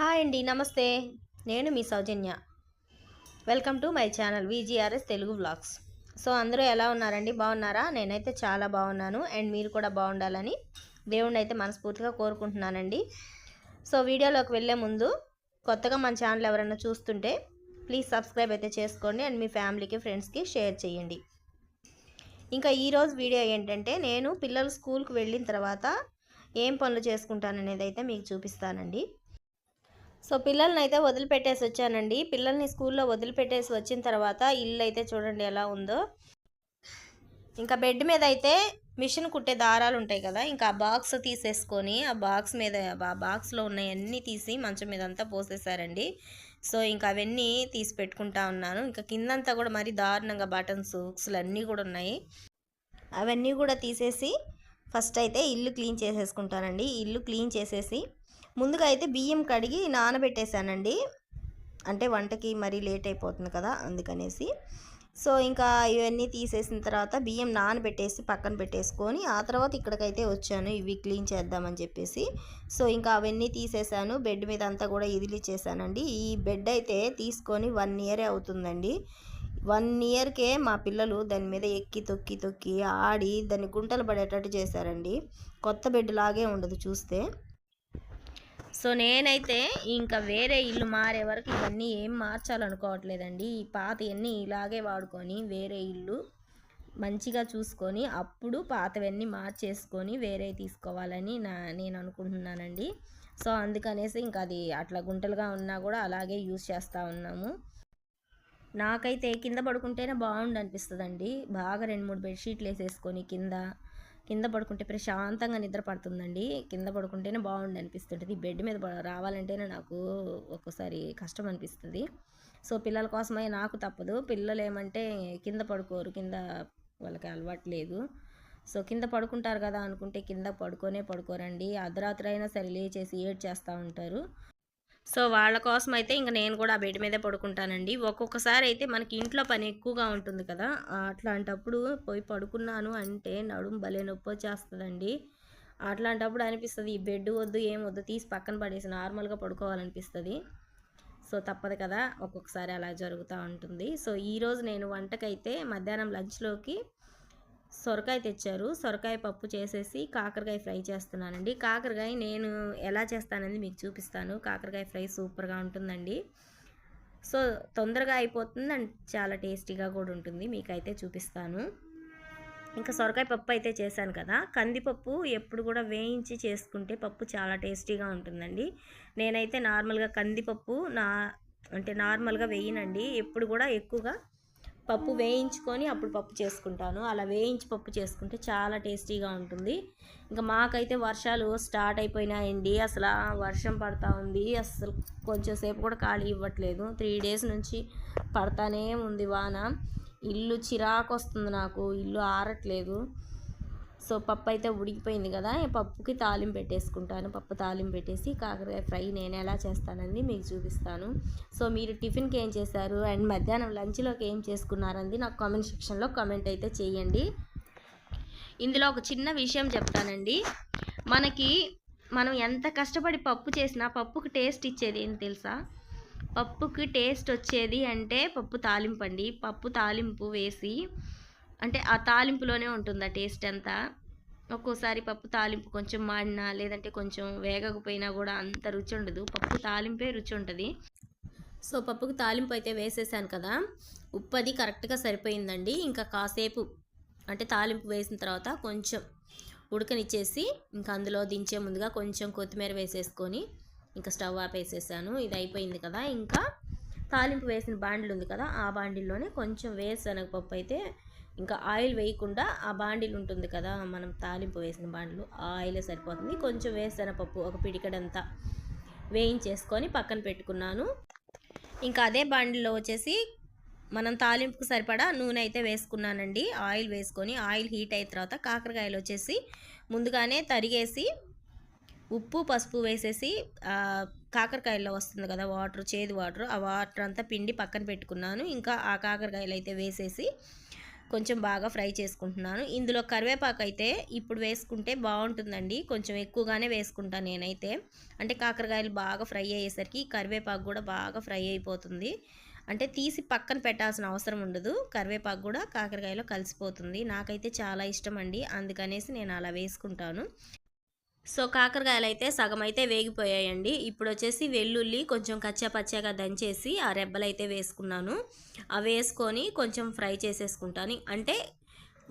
Hi అండి నమస్తే. నేను మీ Soujanya. Welcome to my channel V G R S Telugu vlogs. So అందరూ ఎలా ఉన్నారండి? బాగున్నారా? నేనైతే చాలా బాగున్నాను. అండ్ మీరు కూడా బాగుండాలని దేవుణ్ణి అయితే మనస్ఫూర్తిగా కోరుకుంటున్నానండి. సో వీడియోలోకి వెళ్ళే ముందు కొత్తగా మన ఛానల్ ఎవరైనా చూస్తుంటే ప్లీజ్ సబ్స్క్రైబ్ అయితే చేసుకోండి అండ్ మీ ఫ్యామిలీకి ఫ్రెండ్స్కి షేర్ చేయండి. ఇంకా ఈరోజు వీడియో ఏంటంటే నేను పిల్లలు స్కూల్కి వెళ్ళిన తర్వాత ఏం పనులు చేసుకుంటాననేది అయితే మీకు చూపిస్తానండి. సో పిల్లల్ని అయితే వదిలిపెట్టేసి వచ్చానండి. పిల్లల్ని స్కూల్లో వదిలిపెట్టేసి వచ్చిన తర్వాత ఇల్లు అయితే చూడండి ఎలా ఉందో. ఇంకా బెడ్ మీద అయితే మిషన్ కుట్టే దారాలు ఉంటాయి కదా ఇంకా ఆ బాక్స్ తీసేసుకొని ఆ బాక్స్ మీద ఆ బాక్స్లో ఉన్నవన్నీ తీసి మంచం మీద అంతా పోసేసారండి. సో ఇంకా అవన్నీ తీసి పెట్టుకుంటా ఉన్నాను. ఇంకా కిందంతా కూడా మరి దారుణంగా బటన్స్ హుక్స్లు అన్నీ కూడా ఉన్నాయి. అవన్నీ కూడా తీసేసి ఫస్ట్ అయితే ఇల్లు క్లీన్ చేసేసుకుంటానండి. ఇల్లు క్లీన్ చేసేసి ముందుగా అయితే బియ్యం కడిగి నానబెట్టేశానండి. అంటే వంటకి మరీ లేట్ అయిపోతుంది కదా అందుకనేసి. సో ఇంకా ఇవన్నీ తీసేసిన తర్వాత బియ్యం నానబెట్టేసి పక్కన పెట్టేసుకొని ఆ తర్వాత ఇక్కడికైతే వచ్చాను. ఇవి క్లీన్ చేద్దామని చెప్పేసి. సో ఇంకా అవన్నీ తీసేసాను బెడ్ మీద అంతా కూడా ఇదిలిచ్చేసానండి. ఈ బెడ్ అయితే తీసుకొని వన్ ఇయరే అవుతుందండి. వన్ ఇయర్కే మా పిల్లలు దాని మీద ఎక్కి తొక్కి తొక్కి ఆడి దాన్ని గుంటలు పడేటట్టు చేశారండి. కొత్త బెడ్ లాగే ఉండదు చూస్తే. సో నేనైతే ఇంకా వేరే ఇల్లు మారే వరకు ఇవన్నీ ఏం మార్చాలనుకోవట్లేదండి. ఈ పాతవన్నీ ఇలాగే వాడుకొని వేరే ఇల్లు మంచిగా చూసుకొని అప్పుడు పాతవన్నీ మార్చేసుకొని వేరే తీసుకోవాలని నా నేను అనుకుంటున్నానండి. సో అందుకనేసి ఇంకా అది అట్లా గుంటలుగా ఉన్నా కూడా అలాగే యూజ్ చేస్తూ ఉన్నాము. నాకైతే కింద పడుకుంటేనే బాగుండు అనిపిస్తుందండి బాగా రెండు మూడు బెడ్షీట్లు వేసేసుకొని కింద కింద పడుకుంటే ప్రశాంతంగా నిద్ర పడుతుందండి. కింద పడుకుంటేనే బాగుండి అనిపిస్తుంటుంది. బెడ్ మీద రావాలంటేనే నాకు ఒక్కోసారి కష్టం అనిపిస్తుంది. సో పిల్లల కోసమే నాకు తప్పదు. పిల్లలు ఏమంటే కింద పడుకోరు. కింద వాళ్ళకి అలవాటు లేదు. సో కింద పడుకుంటారు కదా అనుకుంటే కింద పడుకోనే పడుకోరండి. అర్ధరాత్రి అయినా సరే లేచేసి ఏడ్ చేస్తూ ఉంటారు. సో వాళ్ళ కోసం అయితే ఇంకా నేను కూడా ఆ బెడ్ మీదే పడుకుంటానండి. ఒక్కొక్కసారి అయితే మనకి ఇంట్లో పని ఎక్కువగా ఉంటుంది కదా అట్లాంటప్పుడు పోయి పడుకున్నాను అంటే నడుము భలే నొప్పి వచ్చేస్తుందండి. అట్లాంటప్పుడు అనిపిస్తుంది ఈ బెడ్ వద్దు ఏం వద్దు తీసి పక్కన పడేసి నార్మల్గా పడుకోవాలనిపిస్తుంది. సో తప్పదు కదా ఒక్కొక్కసారి అలా జరుగుతూ ఉంటుంది. సో ఈరోజు నేను వంటకైతే మధ్యాహ్నం లంచ్లోకి సొరకాయ తెచ్చారు. సొరకాయ పప్పు చేసేసి కాకరకాయ ఫ్రై చేస్తున్నానండి. కాకరకాయ నేను ఎలా చేస్తానని మీకు చూపిస్తాను. కాకరకాయ ఫ్రై సూపర్గా ఉంటుందండి. సో తొందరగా అయిపోతుంది అండ్ చాలా టేస్టీగా కూడా ఉంటుంది. మీకైతే చూపిస్తాను. ఇంకా సొరకాయ పప్పు అయితే చేశాను కదా. కందిపప్పు ఎప్పుడు కూడా వేయించి చేసుకుంటే పప్పు చాలా టేస్టీగా ఉంటుందండి. నేనైతే నార్మల్గా కందిపప్పు నా అంటే నార్మల్గా వేయనండి. ఎప్పుడు కూడా ఎక్కువగా పప్పు వేయించుకొని అప్పుడు పప్పు చేసుకుంటాను. అలా వేయించి పప్పు చేసుకుంటే చాలా టేస్టీగా ఉంటుంది. ఇంకా మాకైతే వర్షాలు స్టార్ట్ అయిపోయినాయండి. అసలు వర్షం పడతా ఉంది. అసలు కొంచెం సేపు కూడా ఖాళీ ఇవ్వట్లేదు. త్రీ డేస్ నుంచి పడతానే ఉంది వాన. ఇల్లు చిరాకు వస్తుంది నాకు. ఇల్లు ఆరట్లేదు. సో పప్పు అయితే ఉడికిపోయింది కదా పప్పుకి తాలింపు పెట్టేసుకుంటాను. పప్పు తాలింపు పెట్టేసి కాకరకాయ ఫ్రై నేను ఎలా చేస్తానని మీకు చూపిస్తాను. సో మీరు టిఫిన్కి ఏం చేశారు? అండ్ మధ్యాహ్నం లంచ్లోకి ఏం చేసుకున్నారని నాకు కామెంట్ సెక్షన్లో కామెంట్ అయితే చేయండి. ఇందులో ఒక చిన్న విషయం చెప్తానండి. మనకి మనం ఎంత కష్టపడి పప్పు చేసినా పప్పుకి టేస్ట్ ఇచ్చేది ఏం తెలుసా? పప్పుకి టేస్ట్ వచ్చేది అంటే పప్పు తాలింపు అండి. పప్పు తాలింపు వేసి అంటే ఆ తాలింపులోనే ఉంటుంది ఆ టేస్ట్ అంతా? ఒక్కోసారి పప్పు తాలింపు కొంచెం మాడినా లేదంటే కొంచెం వేగకపోయినా కూడా అంత రుచి ఉండదు. పప్పు తాలింపే రుచి ఉంటుంది. సో పప్పుకి తాలింపు అయితే వేసేసాను కదా. ఉప్పు అది కరెక్ట్గా సరిపోయిందండి. ఇంకా కాసేపు అంటే తాలింపు వేసిన తర్వాత కొంచెం ఉడకనిచ్చేసి ఇంకా అందులో దించే ముందుగా కొంచెం కొత్తిమీర వేసేసుకొని ఇంకా స్టవ్ ఆపేసేసాను. ఇది అయిపోయింది కదా. ఇంకా తాలింపు వేసిన బాండిల్ ఉంది కదా. ఆ బాండిల్లోనే కొంచెం వేరుశనగపప్పు అయితే ఇంకా ఆయిల్ వేయకుండా ఆ బాండిల్ ఉంటుంది కదా మనం తాలింపు వేసిన బాండిలు ఆ ఆయిలే సరిపోతుంది. కొంచెం వేరుశనగపప్పు ఒక పిడికడంతా వేయించేసుకొని పక్కన పెట్టుకున్నాను. ఇంకా అదే బాండిల్లో వచ్చేసి మనం తాలింపుకు సరిపడా నూనె అయితే వేసుకున్నానండి. ఆయిల్ వేసుకొని ఆయిల్ హీట్ అయిన తర్వాత కాకరకాయలు వచ్చేసి ముందుగానే తరిగేసి ఉప్పు పసుపు వేసేసి కాకరకాయల్లో వస్తుంది కదా వాటర్ చేదు వాటర్ ఆ వాటర్ అంతా పిండి పక్కన పెట్టుకున్నాను. ఇంకా ఆ కాకరకాయలు అయితే వేసేసి కొంచెం బాగా ఫ్రై చేసుకుంటున్నాను. ఇందులో కరివేపాకు అయితే ఇప్పుడు వేసుకుంటే బాగుంటుందండి. కొంచెం ఎక్కువగానే వేసుకుంటాను నేనైతే. అంటే కాకరకాయలు బాగా ఫ్రై అయ్యేసరికి కరివేపాకు కూడా బాగా ఫ్రై అయిపోతుంది. అంటే తీసి పక్కన పెట్టాల్సిన అవసరం ఉండదు. కరివేపాకు కూడా కాకరకాయలో కలిసిపోతుంది. నాకైతే చాలా ఇష్టం అండి అందుకనేసి నేను అలా వేసుకుంటాను. సో కాకరకాయలు అయితే సగం అయితే వేగిపోయాయండి. ఇప్పుడు వచ్చేసి వెల్లుల్లి కొంచెం కచ్చా పచ్చాగా దంచేసి ఆ రెబ్బలు అయితే వేసుకున్నాను. అవి వేసుకొని కొంచెం ఫ్రై చేసేసుకుంటాను. అంటే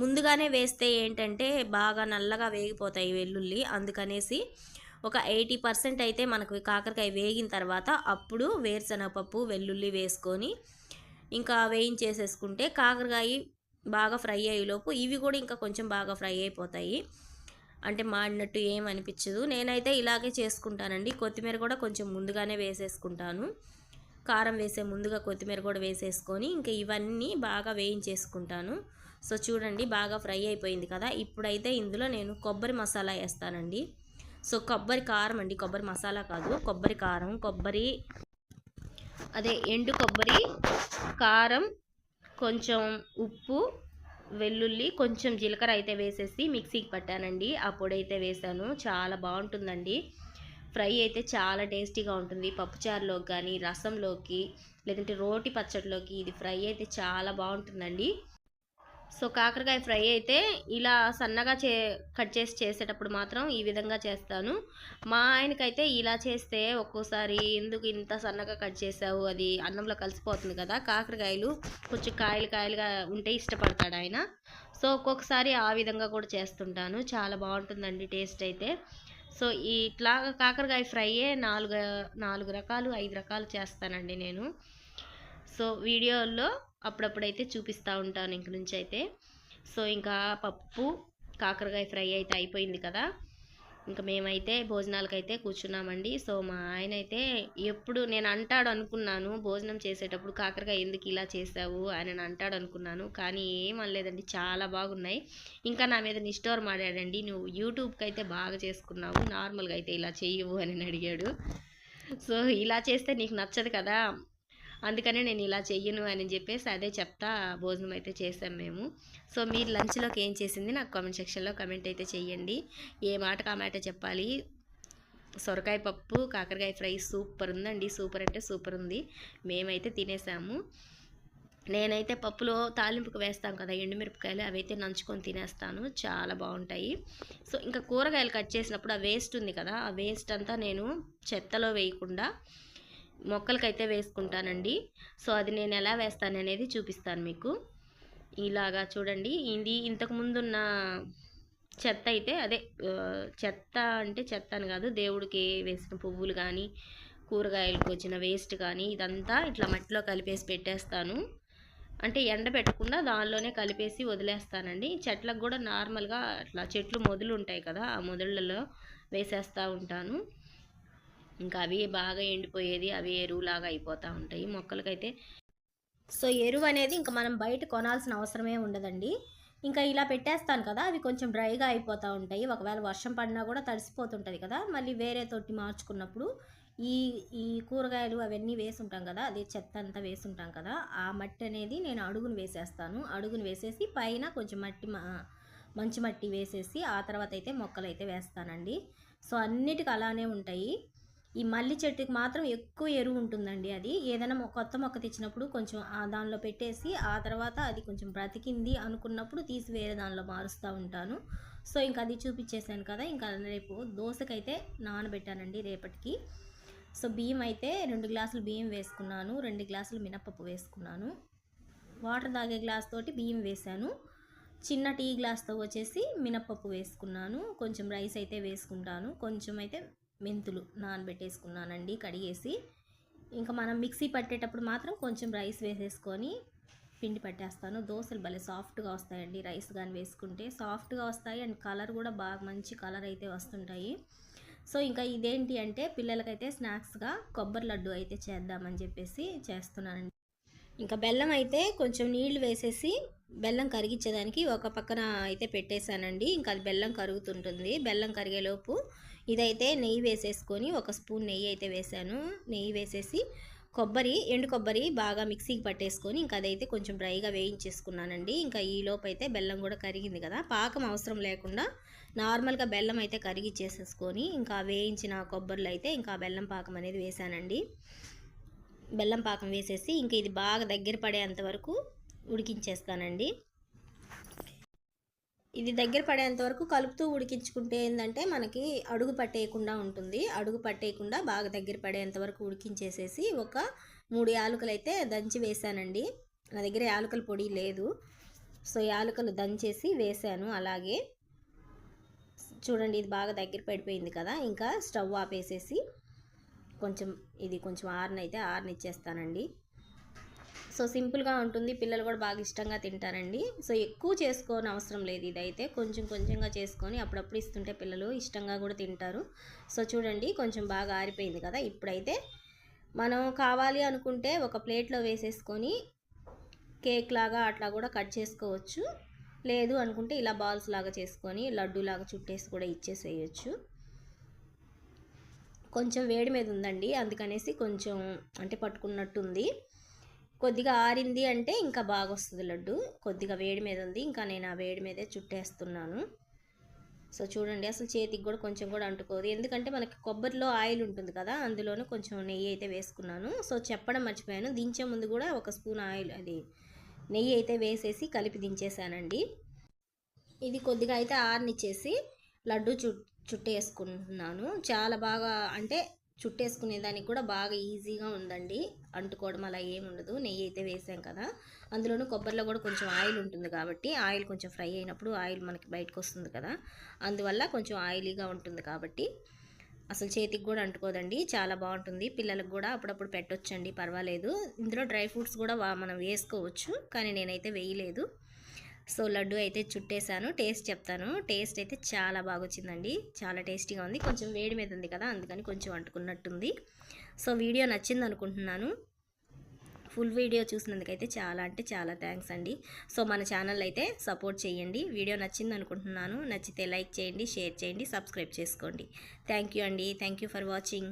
ముందుగానే వేస్తే ఏంటంటే బాగా నల్లగా వేగిపోతాయి వెల్లుల్లి. అందుకనేసి ఒక ఎయిటీ పర్సెంట్ అయితే మనకు కాకరకాయ వేగిన తర్వాత అప్పుడు వేరుశనగపప్పు వెల్లుల్లి వేసుకొని ఇంకా వేయించేసేసుకుంటే కాకరకాయ బాగా ఫ్రై అయ్యేలోపు ఇవి కూడా ఇంకా కొంచెం బాగా ఫ్రై అయిపోతాయి. అంటే మాడినట్టు ఏం అనిపించదు. నేనైతే ఇలాగే చేసుకుంటానండి. కొత్తిమీర కూడా కొంచెం ముందుగానే వేసేసుకుంటాను. కారం వేసే ముందుగా కొత్తిమీర కూడా వేసేసుకొని ఇంకా ఇవన్నీ బాగా వేయించేసుకుంటాను. సో చూడండి బాగా ఫ్రై అయిపోయింది కదా. ఇప్పుడైతే ఇందులో నేను కొబ్బరి మసాలా వేస్తానండి. సో కొబ్బరి కారం అండి. కొబ్బరి మసాలా కాదు. కొబ్బరి కారం కొబ్బరి అదే ఎండు కొబ్బరి కారం కొంచెం ఉప్పు వెల్లుల్లి కొంచెం జీలకర్ర అయితే వేసేసి మిక్సీకి పట్టానండి. ఆ పొడి అయితే వేసాను. చాలా బాగుంటుందండి. ఫ్రై అయితే చాలా టేస్టీగా ఉంటుంది. పప్పుచారులోకి కానీ రసంలోకి లేదంటే రోటి పచ్చడిలోకి ఇది ఫ్రై అయితే చాలా బాగుంటుందండి. సో కాకరకాయ ఫ్రై అయితే ఇలా సన్నగా చే కట్ చేసి చేసేటప్పుడు మాత్రం ఈ విధంగా చేస్తాను. మా ఆయనకైతే ఇలా చేస్తే ఒక్కోసారి ఎందుకు ఇంత సన్నగా కట్ చేసావు? అది అన్నంలో కలిసిపోతుంది కదా కాకరకాయలు కొంచెం కాయలు కాయలుగా ఉంటే ఇష్టపడతాడు ఆయన. సో ఒక్కొక్కసారి ఆ విధంగా కూడా చేస్తుంటాను. చాలా బాగుంటుందండి టేస్ట్ అయితే. సో ఇట్లా కాకరకాయ ఫ్రైయే నాలుగు నాలుగు రకాలు ఐదు రకాలు చేస్తానండి నేను. సో వీడియోల్లో అప్పుడప్పుడైతే చూపిస్తూ ఉంటాను ఇంక నుంచి అయితే సో ఇంకా పప్పు కాకరకాయ ఫ్రై అయితే అయిపోయింది కదా. ఇంకా మేమైతే భోజనాలకైతే కూర్చున్నామండి. సో మా ఆయన అయితే ఎప్పుడు నేను అంటాడు అనుకున్నాను భోజనం చేసేటప్పుడు కాకరకాయ ఎందుకు ఇలా చేసావు అని అంటాడు అనుకున్నాను కానీ ఏం అనలేదండి చాలా బాగున్నాయి. ఇంకా నా మీద నిష్టోర్ మాడాడండి నువ్వు యూట్యూబ్కి అయితే బాగా చేసుకున్నావు నార్మల్గా అయితే ఇలా చేయవు అని అడిగాడు. సో ఇలా చేస్తే నీకు నచ్చదు కదా. అందుకనే నేను ఇలా చెయ్యను అని చెప్పేసి అదే చెప్తా భోజనం అయితే చేసాం మేము. సో మీరు లంచ్లోకి ఏం చేసింది నాకు కామెంట్ సెక్షన్లో కమెంట్ అయితే చెయ్యండి. ఏ మాటకు ఆ మాట చెప్పాలి? సొరకాయ పప్పు కాకరకాయ ఫ్రై సూపర్ ఉందండి. సూపర్ అంటే సూపర్ ఉంది. మేమైతే తినేసాము. నేనైతే పప్పులో తాలింపుకు వేస్తాం కదా ఎండుమిరపకాయలు అవైతే నంచుకొని తినేస్తాను. చాలా బాగుంటాయి. సో ఇంకా కూరగాయలు కట్ చేసినప్పుడు ఆ వేస్ట్ ఉంది కదా ఆ వేస్ట్ అంతా నేను చెత్తలో వేయకుండా మొక్కలకైతే వేసుకుంటానండి. సో అది నేను ఎలా వేస్తాను అనేది చూపిస్తాను మీకు. ఇలాగా చూడండి. ఇది ఇంతకుముందు ఉన్న చెత్త అయితే అదే చెత్త అంటే చెత్త అని కాదు. దేవుడికి వేసిన పువ్వులు కానీ కూరగాయలకు వచ్చిన వేస్ట్ కానీ ఇదంతా ఇట్లా మట్టిలో కలిపేసి పెట్టేస్తాను. అంటే ఎండ పెట్టకుండా దానిలోనే కలిపేసి వదిలేస్తానండి. చెట్లకు కూడా నార్మల్గా అట్లా చెట్లు మొదలు ఉంటాయి కదా ఆ మొదళ్ళలో వేసేస్తూ ఉంటాను. ఇంకా అవి బాగా ఎండిపోయేది అవి ఎరువులాగా అయిపోతూ ఉంటాయి. మొక్కలకైతే సో ఎరువు అనేది ఇంకా మనం బయట కొనాల్సిన అవసరమే ఉండదండి. ఇంకా ఇలా పెట్టేస్తాను కదా అవి కొంచెం డ్రైగా అయిపోతూ ఉంటాయి. ఒకవేళ వర్షం పడినా కూడా తడిసిపోతుంటుంది కదా మళ్ళీ వేరే తోటి మార్చుకున్నప్పుడు ఈ ఈ కూరగాయలు అవన్నీ వేసుంటాం కదా అది చెత్త అంతా వేసుంటాం కదా ఆ మట్టి అనేది నేను అడుగును వేసేస్తాను. అడుగును వేసేసి పైన కొంచెం మట్టి మంచి మట్టి వేసేసి ఆ తర్వాత అయితే మొక్కలు అయితే వేస్తానండి. సో అన్నిటికీ అలానే ఉంటాయి. ఈ మల్లి చెట్టుకి మాత్రం ఎక్కువ ఎరువు ఉంటుందండి అది. ఏదైనా కొత్త మొక్క తెచ్చినప్పుడు కొంచెం దానిలో పెట్టేసి ఆ తర్వాత అది కొంచెం బ్రతికింది అనుకున్నప్పుడు తీసి వేరే దానిలో మారుస్తూ ఉంటాను. సో ఇంకా అది చూపించేశాను కదా ఇంకా రేపు దోశకైతే నానబెట్టానండి రేపటికి. సో బియ్యం అయితే రెండు గ్లాసులు బియ్యం వేసుకున్నాను రెండు గ్లాసులు మినప్పప్పు వేసుకున్నాను. వాటర్ తాగే గ్లాస్ తోటి బియ్యం వేసాను చిన్న టీ గ్లాస్తో వచ్చేసి మినప్పప్పు వేసుకున్నాను. కొంచెం రైస్ అయితే వేసుకుంటాను. కొంచెం అయితే మెంతులు నానబెట్టేసుకున్నానండి కడిగేసి. ఇంకా మనం మిక్సీ పట్టేటప్పుడు మాత్రం కొంచెం రైస్ వేసేసుకొని పిండి పట్టేస్తాను. దోశలు భలే సాఫ్ట్గా వస్తాయండి రైస్ కానీ వేసుకుంటే. సాఫ్ట్గా వస్తాయి అండ్ కలర్ కూడా బాగా మంచి కలర్ అయితే వస్తుంటాయి. సో ఇంకా ఇదేంటి అంటే పిల్లలకైతే స్నాక్స్గా కొబ్బరి లడ్డు అయితే చేద్దామని చెప్పేసి చేస్తున్నానండి. ఇంకా బెల్లం అయితే కొంచెం నీళ్ళు వేసేసి బెల్లం కరిగించేదానికి ఒక పక్కన అయితే పెట్టేశానండి. ఇంకా అది బెల్లం కరుగుతుంటుంది. బెల్లం కరిగేలోపు ఇదైతే నెయ్యి వేసేసుకొని ఒక స్పూన్ నెయ్యి అయితే వేసాను. నెయ్యి వేసేసి కొబ్బరి ఎండు కొబ్బరి బాగా మిక్సీకి పట్టేసుకొని ఇంకా అదైతే కొంచెం డ్రైగా వేయించేసుకున్నానండి. ఇంకా ఈ లోపు అయితే బెల్లం కూడా కరిగింది కదా. పాకం అవసరం లేకుండా నార్మల్గా బెల్లం అయితే కరిగిచ్చేసేసుకొని ఇంకా వేయించిన కొబ్బరిలో అయితే ఇంకా బెల్లం పాకం అనేది వేసానండి. బెల్లం పాకం వేసేసి ఇంకా ఇది బాగా దగ్గర పడేంత వరకు ఉడికించేస్తానండి. ఇది దగ్గర పడేంత వరకు కలుపుతూ ఉడికించుకుంటే ఏంటంటే మనకి అడుగు పట్టేయకుండా ఉంటుంది. అడుగు పట్టేయకుండా బాగా దగ్గర పడేంత వరకు ఉడికించేసేసి ఒక మూడు యాలకులు అయితే దంచి వేసానండి నా దగ్గర యాలకుల పొడి లేదు. సో యాలకులు దంచేసి వేసాను అలాగే చూడండి ఇది బాగా దగ్గర పడిపోయింది కదా. ఇంకా స్టవ్ ఆపేసేసి కొంచెం ఇది కొంచెం ఆరునైతే ఇచ్చేస్తానండి సో సింపుల్గా ఉంటుంది. పిల్లలు కూడా బాగా ఇష్టంగా తింటారండి. సో ఎక్కువ చేసుకోని అవసరం లేదు ఇదైతే. కొంచెం కొంచెంగా చేసుకొని అప్పుడప్పుడు ఇస్తుంటే పిల్లలు ఇష్టంగా కూడా తింటారు. సో చూడండి కొంచెం బాగా ఆరిపోయింది కదా. ఇప్పుడైతే మనం కావాలి అనుకుంటే ఒక ప్లేట్లో వేసేసుకొని కేక్ లాగా అట్లా కూడా కట్ చేసుకోవచ్చు. లేదు అనుకుంటే ఇలా బాల్స్ లాగా చేసుకొని లడ్డు లాగా చుట్టేసి కూడా ఇచ్చేసేయచ్చు. కొంచెం వేడి మీద ఉందండి. అందుకనేసి కొంచెం అంటే పట్టుకున్నట్టుంది. కొద్దిగా ఆరింది అంటే ఇంకా బాగా వస్తుంది లడ్డు. కొద్దిగా వేడి మీద ఉంది ఇంకా నేను ఆ వేడి మీదే చుట్టేస్తున్నాను. సో చూడండి అసలు చేతికి కూడా కొంచెం కూడా అంటుకోదు. ఎందుకంటే మనకి కొబ్బరిలో ఆయిల్ ఉంటుంది కదా అందులోనే కొంచెం నెయ్యి అయితే వేసుకున్నాను. సో చెప్పడం మర్చిపోయాను. దించే ముందు కూడా ఒక స్పూన్ ఆయిల్ అది నెయ్యి అయితే వేసేసి కలిపి దించేసానండి ఇది కొద్దిగా అయితే ఆరనిచ్చేసి లడ్డు చు చుట్టేసుకుంటున్నాను చాలా బాగా అంటే చుట్టేసుకునే దానికి కూడా బాగా ఈజీగా ఉందండి. అంటుకోవడం అలా ఏమి ఉండదు. నెయ్యి అయితే వేసాం కదా. అందులోనూ కొబ్బరిలో కూడా కొంచెం ఆయిల్ ఉంటుంది కాబట్టి ఆయిల్ కొంచెం ఫ్రై అయినప్పుడు ఆయిల్ మనకి బయటకు వస్తుంది కదా. అందువల్ల కొంచెం ఆయిలీగా ఉంటుంది కాబట్టి అసలు చేతికి కూడా అంటుకోదండి. చాలా బాగుంటుంది. పిల్లలకు కూడా అప్పుడప్పుడు పెట్టొచ్చండి. పర్వాలేదు. ఇందులో డ్రై ఫ్రూట్స్ కూడా మనం వేసుకోవచ్చు. కానీ నేనైతే వేయలేదు. సో లడ్డు అయితే చుట్టేసాను టేస్ట్ చెప్తాను. టేస్ట్ అయితే చాలా బాగా వచ్చిందండి చాలా టేస్టీగా ఉంది. కొంచెం వేడి మీద ఉంది కదా అందుకని కొంచెం అంటుకున్నట్టుంది. సో వీడియో నచ్చింది అనుకుంటున్నాను ఫుల్ వీడియో చూసినందుకైతే చాలా అంటే చాలా థ్యాంక్స్ అండి. సో మన ఛానల్ అయితే సపోర్ట్ చేయండి వీడియో నచ్చింది అనుకుంటున్నాను నచ్చితే లైక్ చేయండి షేర్ చేయండి సబ్స్క్రైబ్ చేసుకోండి. థ్యాంక్ యూ అండి. Thank you for watching.